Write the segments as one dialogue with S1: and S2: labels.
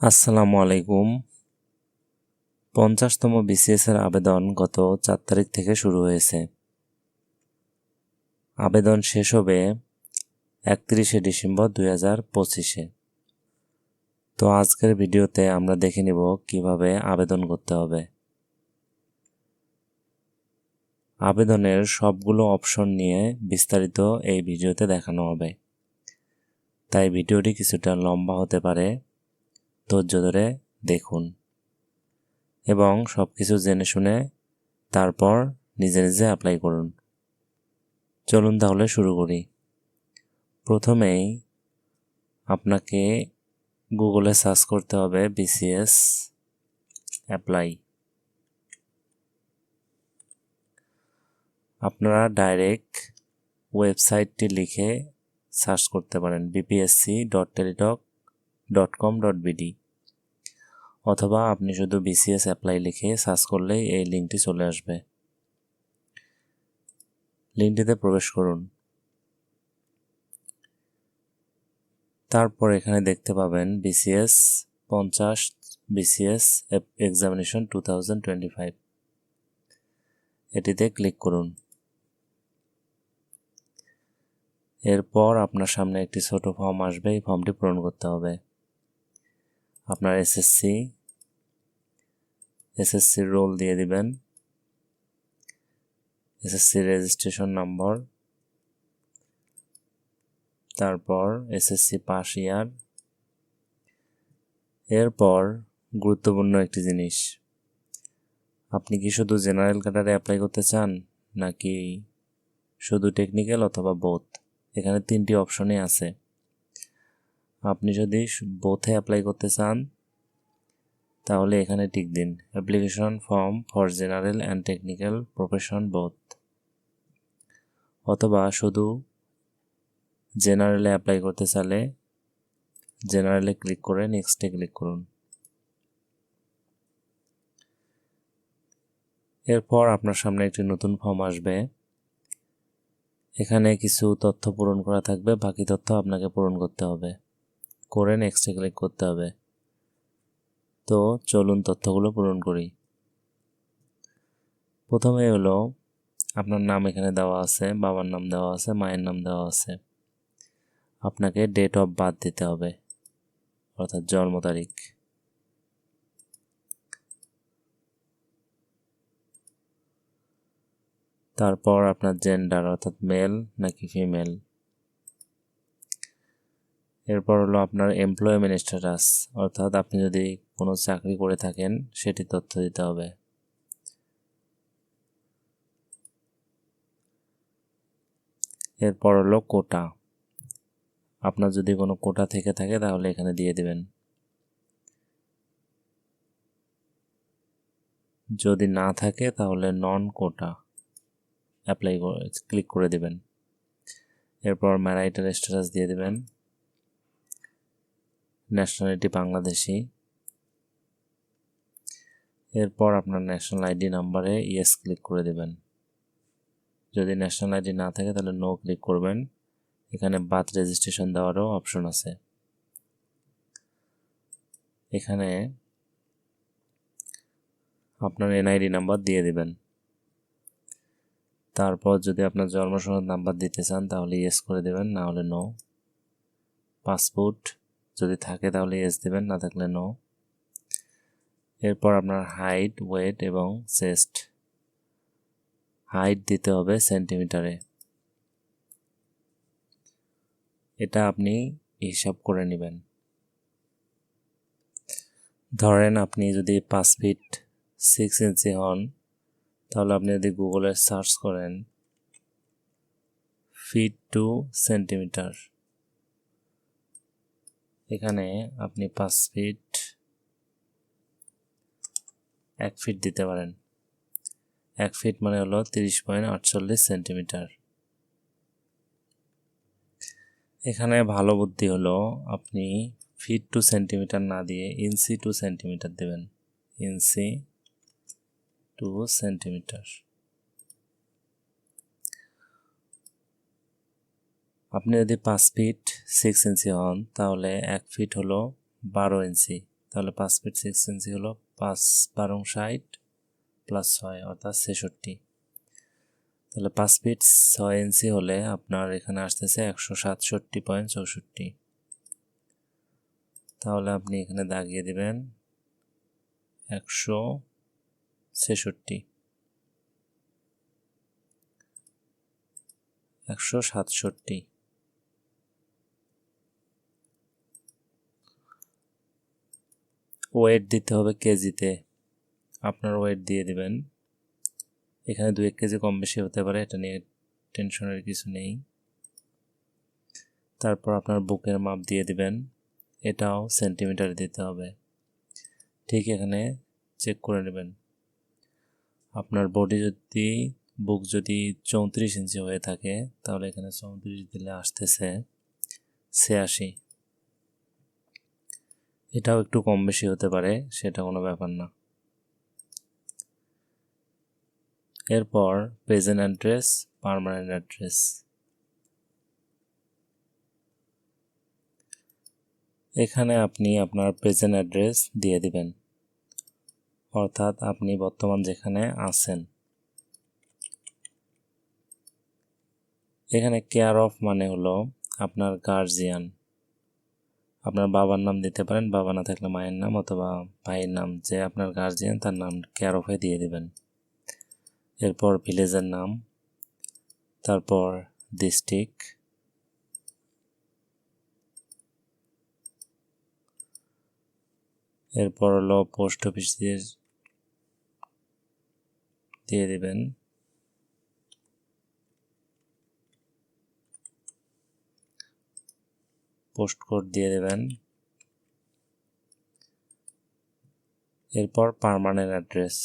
S1: আসসালামু আলাইকুম। পঞ্চাশতম বিসিএস এর আবেদন গত চার তারিখ থেকে শুরু হয়েছে। আবেদন শেষ হবে একত্রিশে ডিসেম্বর দুই হাজার পঁচিশে। তো আজকের ভিডিওতে আমরা দেখে নিব কীভাবে আবেদন করতে হবে। আবেদনের সবগুলো অপশন নিয়ে বিস্তারিত এই ভিডিওতে দেখানো হবে। তাই ভিডিওটি কিছুটা লম্বা হতে পারে। ধৈর্য ধরে দেখুন এবং সব কিছু জেনে শুনে তারপর নিজে নিজে অ্যাপ্লাই করুন। চলুন তাহলে শুরু করি। প্রথমেই আপনাকে গুগলে সার্চ করতে হবে বিসিএস অ্যাপ্লাই আপনারা ডাইরেক্ট ওয়েবসাইটটি লিখে সার্চ করতে পারেন BPSC dot Teletalk dot com dot BD অথবা আপনি শুধু বিসিএস অ্যাপ্লাই লিখে সার্চ করলেই এই লিঙ্কটি চলে আসবে। লিঙ্কটিতে প্রবেশ করুন। তারপর এখানে দেখতে পাবেন বিসিএস পঞ্চাশ বিসিএস এক্সামিনেশন টু এটিতে ক্লিক করুন। এরপর আপনার সামনে একটি ছোট ফর্ম আসবে, এই ফর্মটি পূরণ করতে হবে। আপনার এসএসসি এসএসসির রোল দিয়ে দিবেন। এসএসসি রেজিস্ট্রেশন নম্বর তারপর এসএসসি পাস ইয়ার এরপর গুরুত্বপূর্ণ একটি জিনিস। আপনি কি শুধু জেনারেল ক্যাডারে অ্যাপ্লাই করতে চান, নাকি শুধু টেকনিক্যাল অথবা বোথ এখানে তিনটি অপশনই আছে। আপনি যদি বোথে অ্যাপ্লাই করতে চান, তাহলে এখানে টিক দিন। Application form for general and technical profession both অথবা শুধু জেনারেলে অ্যাপ্লাই করতে চাইলে জেনারেলে ক্লিক করে নেক্সটে ক্লিক করুন। এরপর আপনার সামনে একটি নতুন ফর্ম আসবে। এখানে কিছু তথ্য পূরণ করা থাকবে, বাকি তথ্য আপনাকে পূরণ করতে হবে। করে নেক্সটে ক্লিক করতে হবে। তো চলুন তথ্যগুলো পূরণ করি। প্রথমে হলো আপনার নাম এখানে দেওয়া আছে, বাবার নাম দেওয়া আছে, মায়ের নাম দেওয়া আছে। আপনাকে ডেট অফ বার্থ দিতে হবে, অর্থাৎ জন্ম তারিখ। তারপর আপনার জেন্ডার অর্থাৎ মেল নাকি ফিমেল এরপর হলো আপনার এমপ্লয়মেন্ট স্ট্যাটাস অর্থাৎ আপনি যদি কোনো চাকরি করে থাকেন, সেটি তথ্য দিতে হবে। এরপর হলো কোটা আপনার যদি কোনো কোটা থেকে থাকে, তাহলে এখানে দিয়ে দিবেন। যদি না থাকে, তাহলে নন কোটা অ্যাপ্লাই ক্লিক করে দেবেন। এরপর ম্যারাইটার স্ট্যাটাস দিয়ে দেবেন। ন্যাশনালিটি বাংলাদেশি এরপর আপনার ন্যাশনাল আইডি নাম্বারে ইয়েস ক্লিক করে দেবেন। যদি ন্যাশনাল আইডি না থাকে তাহলে নো ক্লিক করবেন। এখানে বাথ রেজিস্ট্রেশন দেওয়ারও অপশন আছে। এখানে আপনার এনআইডি নাম্বার দিয়ে দিবেন। তারপর যদি আপনার জন্মসনদ নাম্বার দিতে চান তাহলে ইয়েস করে দেবেন, না হলে নো পাসপোর্ট যদি থাকে তাহলে এস দেবেন, না থাকলে নো এরপর আপনার হাইট ওয়েট এবং চেস্ট হাইট দিতে হবে সেন্টিমিটারে এটা আপনি হিসাব করে নেবেন। ধরেন আপনি যদি পাঁচ ফিট সিক্স ইঞ্চি হন, তাহলে আপনি যদি গুগলে সার্চ করেন ফিট টু সেন্টিমিটার এখানে আপনি পাঁচ ফিট এক ফিট দিতে পারেন। এক ফিট মানে হলো তিরিশ পয়েন্ট আটচল্লিশ সেন্টিমিটার এখানে ভালো বুদ্ধি হলো আপনি ফিট টু সেন্টিমিটার না দিয়ে ইঞ্চি টু সেন্টিমিটার দেবেন। ইঞ্চি টু সেন্টিমিটার আপনি যদি পাঁচ ফিট সিক্স ইঞ্চি হন, তাহলে এক ফিট হলো বারো ইঞ্চি তাহলে পাঁচ ফিট সিক্স ইঞ্চি হলো পাঁচ বারং ষাট প্লাস ছয়, অর্থাৎ ছেষট্টি। তাহলে পাঁচ ফিট ছয় ইঞ্চি হলে আপনার এখানে আসতেছে একশো সাতষট্টি পয়েন্ট চৌষট্টি। তাহলে আপনি এখানে দাগিয়ে দিবেন একশো ছেষট্টি। একশো সাতষট্টি। ওয়েট দিতে হবে কেজিতে। আপনার ওয়েট দিয়ে দিবেন। এখানে দু এক কেজি কম বেশি হতে পারে, এটা নিয়ে টেনশনের কিছু নেই। তারপর আপনার বুকের মাপ দিয়ে দিবেন। এটাও সেন্টিমিটার দিতে হবে। ঠিক এখানে চেক করে নেবেন। আপনার বডি যদি, বুক যদি চৌত্রিশ ইঞ্চি হয়ে থাকে, তাহলে এখানে চৌত্রিশ দিলে আসতেছে ছিয়াশি। এটাও একটু কম বেশি হতে পারে, সেটা কোনো ব্যাপার না। এরপর প্রেজেন্ট অ্যাড্রেস পারমানেন্ট অ্যাড্রেস এখানে আপনি আপনার প্রেজেন্ট অ্যাড্রেস দিয়ে দিবেন। অর্থাৎ আপনি বর্তমান যেখানে আছেন। এখানে কেয়ার অফ মানে হলো আপনার গার্জিয়ান আপনার বাবার নাম দিতে পারেন। বাবা না থাকলে মায়ের নাম অথবা ভাইয়ের নাম যে আপনার গার্জিয়ান তার নাম কেয়ার অফে দিয়ে দেবেন। এরপর ভিলেজের নাম, তারপর ডিস্ট্রিক্ট এরপর হলো পোস্ট অফিসের দিয়ে দিবেন। পোস্ট কোড দিয়ে দেবেন। এরপর পারমানেন্ট অ্যাড্রেস।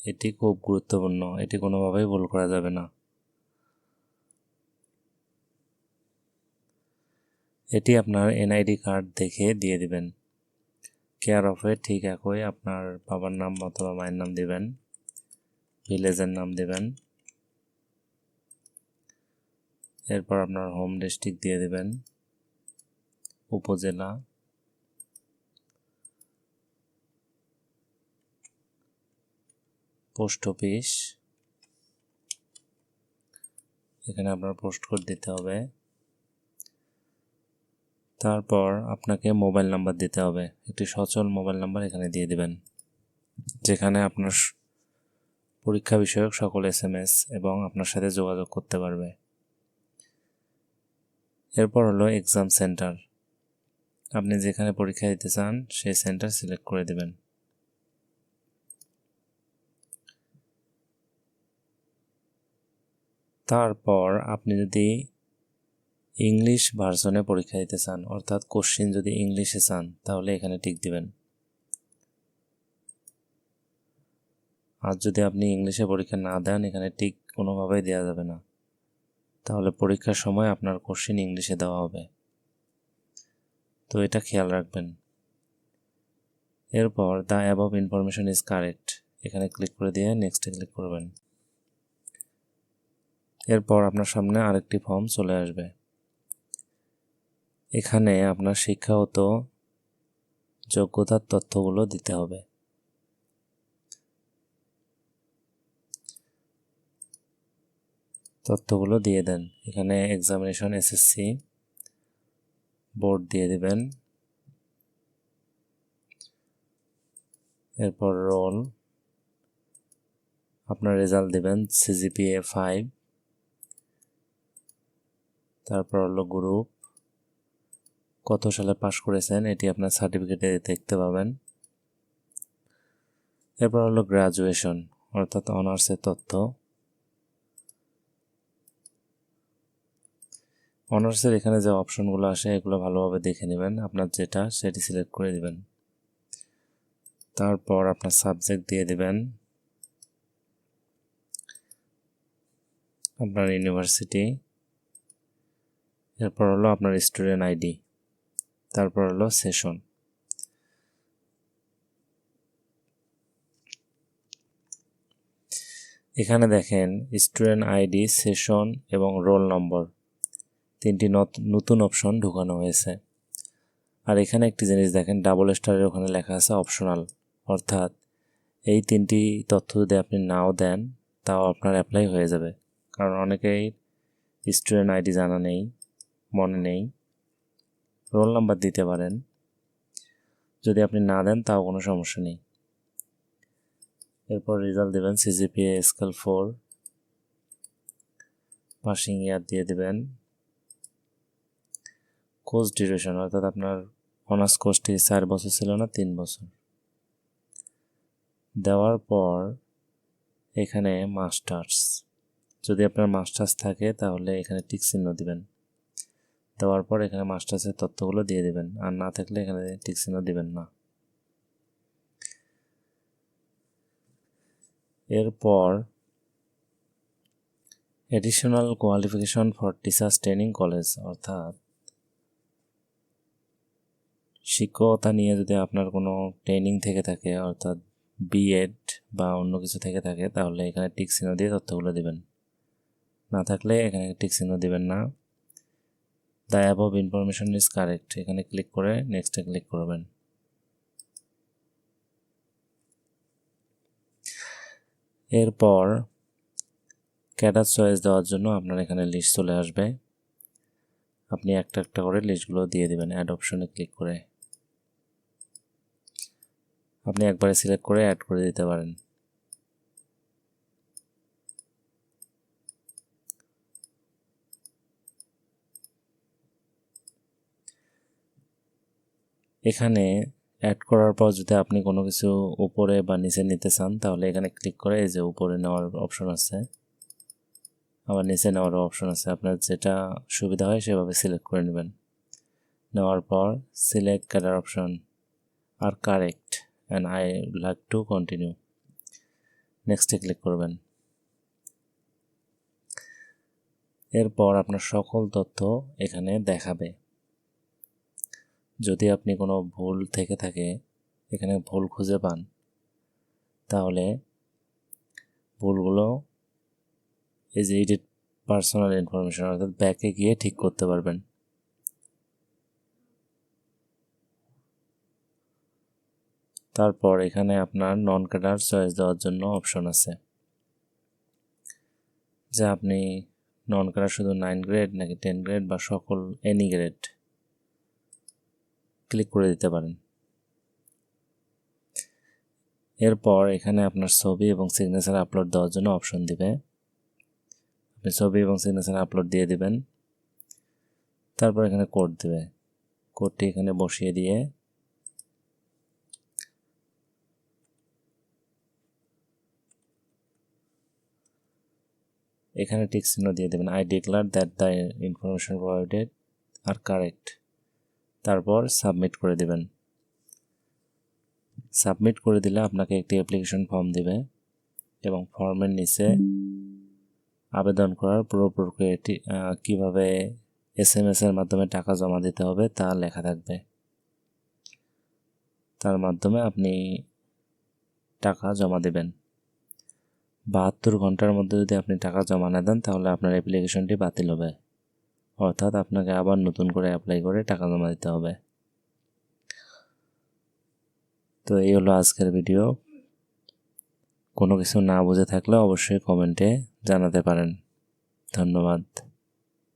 S1: এটি খুব গুরুত্বপূর্ণ, এটি কোনোভাবেই ভুল করা যাবে না। এটি আপনার এনআইডি কার্ড দেখে দিয়ে দিবেন। কেয়ার অফে ঠিক একই আপনার বাবার নাম অথবা মায়ের নাম দিবেন। ভিলেজের নাম দেবেন। এরপর আপনার হোম ডিস্ট্রিক্ট দিয়ে দেবেন। উপজেলা। Post office. এখানে আপনার পোস্ট কোড দিতে হবে। তারপর আপনাকে মোবাইল নাম্বার দিতে হবে। একটি সচল মোবাইল নাম্বার এখানে দিয়ে দিবেন, যেখানে আপনার পরীক্ষা বিষয়ক সকল এস এম এস এবং আপনার সাথে যোগাযোগ করতে পারবে। এরপর হলো এক্সাম সেন্টার। আপনি যেখানে পরীক্ষা দিতে চান, সেই সেন্টার সিলেক্ট করে দেবেন। তারপর আপনি যদি ইংলিশ ভার্সনে পরীক্ষা দিতে চান, অর্থাৎ কোশ্চিন যদি ইংলিশে চান, তাহলে এখানে টিক দিবেন। আর যদি আপনি ইংলিশে পরীক্ষা না দেন, এখানে টিক কোনোভাবেই দেওয়া যাবে না। তাহলে পরীক্ষার সময় আপনার কোশ্চিন ইংলিশে দেওয়া হবে। তো এটা খেয়াল রাখবেন। এরপর the above information is correct এখানে ক্লিক করে দিয়ে নেক্সটে ক্লিক করবেন। এরপর আপনার সামনে আরেকটি ফর্ম চলে আসবে। এখানে আপনার শিক্ষাগত যোগ্যতার তথ্যগুলো দিতে হবে। তথ্যগুলো দিয়ে দেন। এখানে এক্সামিনেশন এসএসসি বোর্ড দিয়ে দিবেন। এরপর রোল আপনার রেজাল্ট দেবেন সিজিপিএ ফাইভ তারপর হলো গ্রুপ কত সালে পাশ করেছেন এটি আপনার সার্টিফিকেটে দেখতে পাবেন। এরপর হলো গ্রাজুয়েশন অর্থাৎ অনার্সের তথ্য। অনার্সের এখানে যে অপশনগুলো আসে, এগুলো ভালোভাবে দেখে নেবেন। আপনার যেটা, সেটি সিলেক্ট করে দিবেন। তারপর আপনার সাবজেক্ট দিয়ে দিবেন। আপনার ইউনিভার্সিটি। এরপর হলো আপনার স্টুডেন্ট আইডি। তারপর হলো সেশন। এখানে দেখেন, স্টুডেন্ট আইডি, সেশন এবং রোল নম্বর। তিনটি নতুন অপশন ঢুকানো হয়েছে। আর এখানে একটি জিনিস দেখেন ডাবল স্টারের ওখানে লেখা আছে অপশনাল অর্থাৎ এই তিনটি তথ্য যদি আপনি নাও দেন, তাও আপনার অ্যাপ্লাই হয়ে যাবে। কারণ অনেকেই স্টুডেন্ট আইডি জানা নেই, মনে নেই। রোল নাম্বার দিতে পারেন। যদি আপনি না দেন, তাও কোনো সমস্যা নেই। এরপর রেজাল্ট দেবেন CGPA scale four passing year দিয়ে দেবেন। কোর্স ডিউরেশন অর্থাৎ আপনার অনার্স কোর্সটি চার বছর ছিল না, তিন বছর। দেওয়ার পর এখানে মাস্টার্স যদি আপনার মাস্টার্স থাকে তাহলে এখানে টিক চিহ্ন দিবেন। দেওয়ার পর এখানে মাস্টার্সের তথ্যগুলো দিয়ে দেবেন, আর না থাকলে এখানে টিক চিহ্ন দিবেন না। এরপর additional qualification for teachers training college অর্থাৎ শিক্ষকতা নিয়ে যদি আপনার কোনো ট্রেনিং থেকে থাকে, অর্থাৎ বিএড বা অন্য কিছু থেকে থাকে, তাহলে এখানে টিক চিহ্ন দিয়ে তথ্যগুলো দেবেন। না থাকলে এখানে টিক চিহ্ন দেবেন না। The above information is correct এখানে ক্লিক করে নেক্সটে ক্লিক করবেন। এরপর ক্যাডার চয়েস দেওয়ার জন্য আপনার এখানে লিস্ট চলে আসবে। আপনি একটা একটা করে লিস্টগুলো দিয়ে দেবেন অ্যাড অপশনে ক্লিক করে। আপনি একবারে সিলেক্ট করে অ্যাড করে দিতে পারেন। এখানে অ্যাড করার পর যদি আপনি কোনো কিছু উপরে বা নিচে নিতে চান, তাহলে এখানে ক্লিক করে এই যে উপরে নেওয়ার অপশন আছে। আবার নিচে নেওয়ারও অপশন আছে। আপনার যেটা সুবিধা হয় সেভাবে সিলেক্ট করে নেবেন। নেওয়ার পর select cadre option R correct and I like to continue নেক্সটে ক্লিক করবেন। এরপর আপনার সকল তথ্য এখানে দেখাবে। যদি আপনি কোনো ভুল থেকে থাকে, এখানে ভুল খুঁজে পান, তাহলে ভুলগুলো এই এডিট পার্সোনাল ইনফরমেশন অর্থাৎ ব্যাকে গিয়ে ঠিক করতে পারবেন। তারপর এখানে আপনার নন ক্যাডার চয়েস দেওয়ার জন্য অপশন আছে। যে আপনি নন ক্যাডার শুধু নাইন গ্রেড নাকি টেন গ্রেড বা সকল এনি গ্রেড ক্লিক করে দিতে পারেন। এরপর এখানে আপনার ছবি এবং সিগনেচার আপলোড দেওয়ার জন্য অপশন দিবে। আপনি ছবি এবং সিগনেচার আপলোড দিয়ে দিবেন। তারপর এখানে কোড দিবে। কোডটি এখানে বসিয়ে দিয়ে এখানে টিক চিহ্ন দিয়ে দেবেন I declare that the information provided are correct তারপর সাবমিট করে দেবেন। সাবমিট করে দিলে আপনাকে একটি অ্যাপ্লিকেশন ফর্ম দেবে এবং ফর্মের নিচে আবেদন করার পুরো প্রক্রিয়াটি কীভাবে এস এম এসের মাধ্যমে টাকা জমা দিতে হবে তা লেখা থাকবে। তার মাধ্যমে আপনি টাকা জমা দেবেন। বাহাত্তর ঘণ্টার মধ্যে যদি আপনি টাকা জমা না দেন, তাহলে আপনার অ্যাপ্লিকেশনটি বাতিল হবে। অর্থাৎ আপনাকে আবার নতুন করে অ্যাপ্লাই করে টাকা জমা দিতে হবে। তো এই হলো আজকের ভিডিও কোনো কিছু না বুঝে থাকলে অবশ্যই কমেন্টে জানাতে পারেন। ধন্যবাদ।